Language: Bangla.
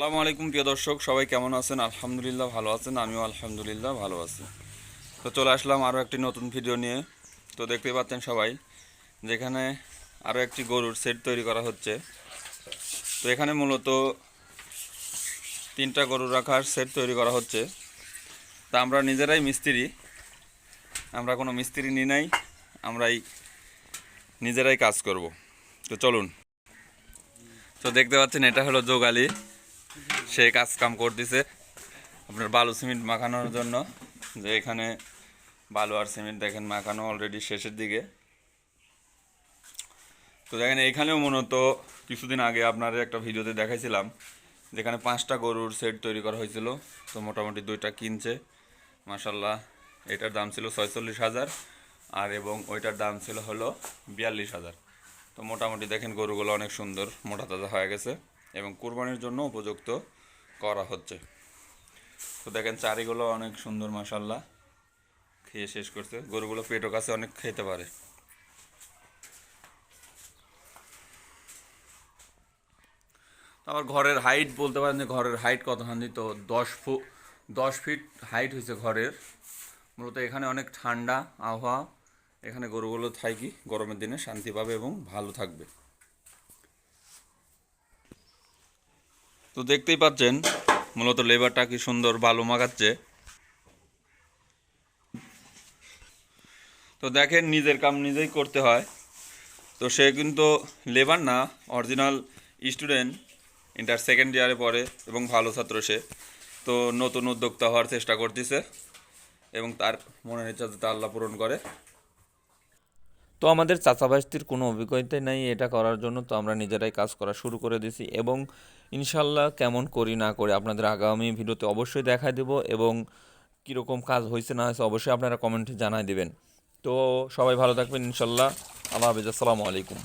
সালামু আলাইকুম, প্রিয় দর্শক, সবাই কেমন আছেন? আলহামদুলিল্লাহ ভালো আছেন, আমিও আলহামদুলিল্লাহ ভালো আছি। তো চলে আসলাম আরও একটি নতুন ভিডিও নিয়ে। তো দেখতে পাচ্ছেন সবাই, যেখানে আরও একটি গরুর সেট তৈরি করা হচ্ছে। তো এখানে মূলত তিনটা গরু রাখার সেট তৈরি করা হচ্ছে। তা আমরা নিজেরাই মিস্ত্রি, আমরা কোনো মিস্ত্রি নিই নাই, আমরাই নিজেরাই কাজ করব। তো চলুন। তো দেখতে পাচ্ছেন, এটা হলো যোগালি সে কাজ কাম করতেছে আপনার বালু সিমেন্ট মাখানোর জন্য। যে এখানে বালু আর সিমেন্ট দেখেন মাখানো অলরেডি শেষের দিকে। তো দেখেন এইখানেও মূলত কিছুদিন আগে আপনার একটা ভিডিওতে দেখাইছিলাম, যেখানে পাঁচটা গরুর সেট তৈরি করা হয়েছিল। তো মোটামুটি দুইটা কিনছে। মাসাল্লাহ এটার দাম ছিল ছয়চল্লিশ হাজার আর এবং ওইটার দাম ছিল হলো বিয়াল্লিশ হাজার। তো মোটামুটি দেখেন গরুগুলো অনেক সুন্দর, মোটা তাজা হয়ে গেছে এবং কুরবানির জন্য উপযুক্ত। করা হচ্ছে। তো দেখেন চারিগুলো অনেক সুন্দর মাসাল্লাহ খেয়ে শেষ করছে। গরুগুলো পেটও কাছে অনেক খেতে পারে। আবার ঘরের হাইট বলতে পারেন যে ঘরের হাইট কতখানি? তো দশ ফুট দশ ফিট হাইট হয়েছে ঘরের। মূলত এখানে অনেক ঠান্ডা আবহাওয়া। এখানে গরুগুলো থাকি, গরমের দিনে শান্তি পাবে এবং ভালো থাকবে। তো দেখতেই পাচ্ছেন, মূলত লেবারটা কি সুন্দর বালু মাখাচ্ছে। তো দেখেন, নিজের কাম নিজেই করতে হয়। তো সে কিন্তু লেবার না, অরিজিনাল স্টুডেন্ট, ইন্টার সেকেন্ড ইয়ারে পড়ে এবং ভালো ছাত্র সে। তো নতুন উদ্যোক্তা হওয়ার চেষ্টা করতেছে এবং তার মনের ইচ্ছা যাতে আল্লাহ পূরণ করে। তো আমাদের চাচাবাস্তির কোনো অভিজ্ঞতাই নাই এটা করার জন্য, তো আমরা নিজেরাই কাজ করা শুরু করে দিছি এবং ইনশাল্লাহ কেমন করি না করি আপনাদের আগামী ভিডিওতে অবশ্যই দেখা দেব এবং কীরকম কাজ হয়েছে না হয়েছে অবশ্যই আপনারা কমেন্টে জানাই দেবেন। তো সবাই ভালো থাকবেন ইনশাল্লাহ। আল্লাহ হাফিজ। আসসালামু আলাইকুম।